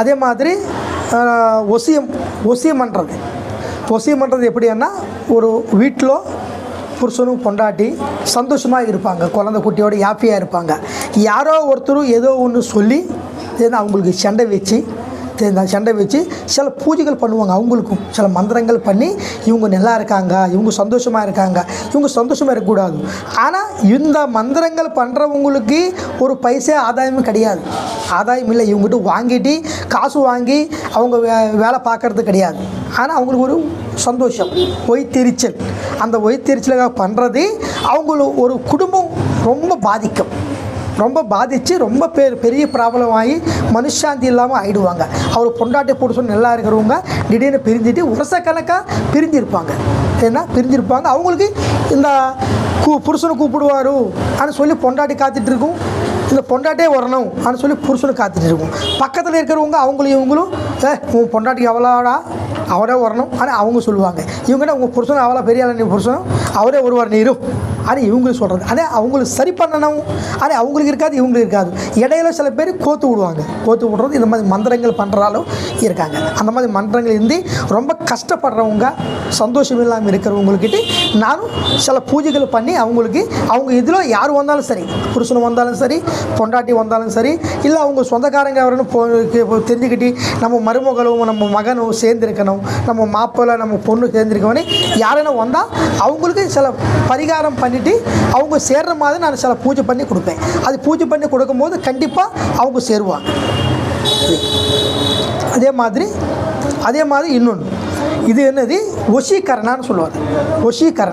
அதே மாதிரி ஒசியம் ஒசியம் பண்ணுறது ஒசியம் பண்ணுறது எப்படின்னா ஒரு வீட்டில் புருஷனும் பொண்டாட்டி சந்தோஷமாக இருப்பாங்க. குழந்தை குட்டியோட ஹாப்பியாக இருப்பாங்க. யாரோ ஒருத்தரும் ஏதோ ஒன்று சொல்லி அவங்களுக்கு சண்டை வச்சு இந்த சண்டை வச்சு சில பூஜைகள் பண்ணுவாங்க. அவங்களுக்கும் சில மந்திரங்கள் பண்ணி இவங்க நல்லா இருக்காங்க இவங்க சந்தோஷமாக இருக்காங்க. இவங்க சந்தோஷமாக இருக்கக்கூடாது. ஆனால் இந்த மந்திரங்கள் பண்ணுறவங்களுக்கு ஒரு பைசா ஆதாயமும் கிடையாது. ஆதாயம் இல்லை. இவங்ககிட்ட வாங்கிட்டு காசு வாங்கி அவங்க வே வேலை பார்க்குறது கிடையாது. ஆனால் அவங்களுக்கு ஒரு சந்தோஷம் ஒய்த்தெரிச்சல். அந்த ஒய்த்தெரிச்சலுக்காக பண்ணுறது அவங்களுக்கு ஒரு குடும்பம் ரொம்ப பாதிக்கும். ரொம்ப பாதித்து ரொம்ப பேர் பெரிய ப்ராப்ளம் ஆகி மனுஷாந்தி இல்லாமல் ஆயிடுவாங்க. அவர் பொண்டாட்டி புருஷன் நல்லா இருக்கிறவங்க திடீர்னு பிரிஞ்சுட்டு வருஷக்கணக்காக பிரிஞ்சிருப்பாங்க. ஏன்னா பிரிஞ்சிருப்பாங்க. அவங்களுக்கு இந்த கூ புருஷனை கூப்பிடுவாரு அப்படின்னு சொல்லி பொண்டாட்டி காத்துட்டு இருக்கும். இந்த பொண்டாட்டியே வரணும் அப்படின்னு சொல்லி புருஷனை காத்துட்டு இருக்கும். பக்கத்தில் இருக்கிறவங்க அவங்களும் இவங்களும் ஏ உன் பொண்டாட்டி எவ்வளோடா அவரே வரணும் ஆனால் அவங்க சொல்லுவாங்க. இவங்கன்னா உங்கள் புருஷன் அவ்வளோ பெரிய ஆளு நீ புருஷனும் அவரே வருவார் நீரும் ஆனால் இவங்களுக்கு சொல்கிறது ஆனால் அவங்களுக்கு சரி பண்ணணும். ஆனால் அவங்களுக்கு இருக்காது இவங்களுக்கு இருக்காது. இடையில சில பேர் கோத்து விடுவாங்க. கோத்து விடுறது இந்த மாதிரி மந்திரங்கள் பண்ணுறாலும் இருக்காங்க. அந்த மாதிரி மந்திரங்கள் இருந்து ரொம்ப கஷ்டப்படுறவங்க சந்தோஷம் இல்லாமல் இருக்கிறவங்கக்கிட்ட நானும் சில பூஜைகள் பண்ணி அவங்களுக்கு அவங்க இதில் யார் வந்தாலும் சரி புருஷன் வந்தாலும் சரி பொண்டாட்டி வந்தாலும் சரி இல்லை அவங்க சொந்தக்காரங்க அவருன்னு போ தெரிஞ்சுக்கிட்டு நம்ம மருமகளும் நம்ம மகனும் சேர்ந்துருக்கணும் நம்ம மாப்பிள்ளை நம்ம பொண்ணு சேர்ந்துருக்கவனே யாரைனா வந்தால் அவங்களுக்கு சில பரிகாரம் பண்ணி பண்ணிவிட்டு அவங்க சேர்ற மாதிரி நான் சில பூஜை பண்ணி கொடுப்பேன். அது பூஜை பண்ணி கொடுக்கும்போது கண்டிப்பாக அவங்க சேருவாங்க. அதே மாதிரி அதே மாதிரி இன்னொன்று இது என்னது? ஒஷீகரணான்னு சொல்லுவாங்க. ஒஷீகரண்.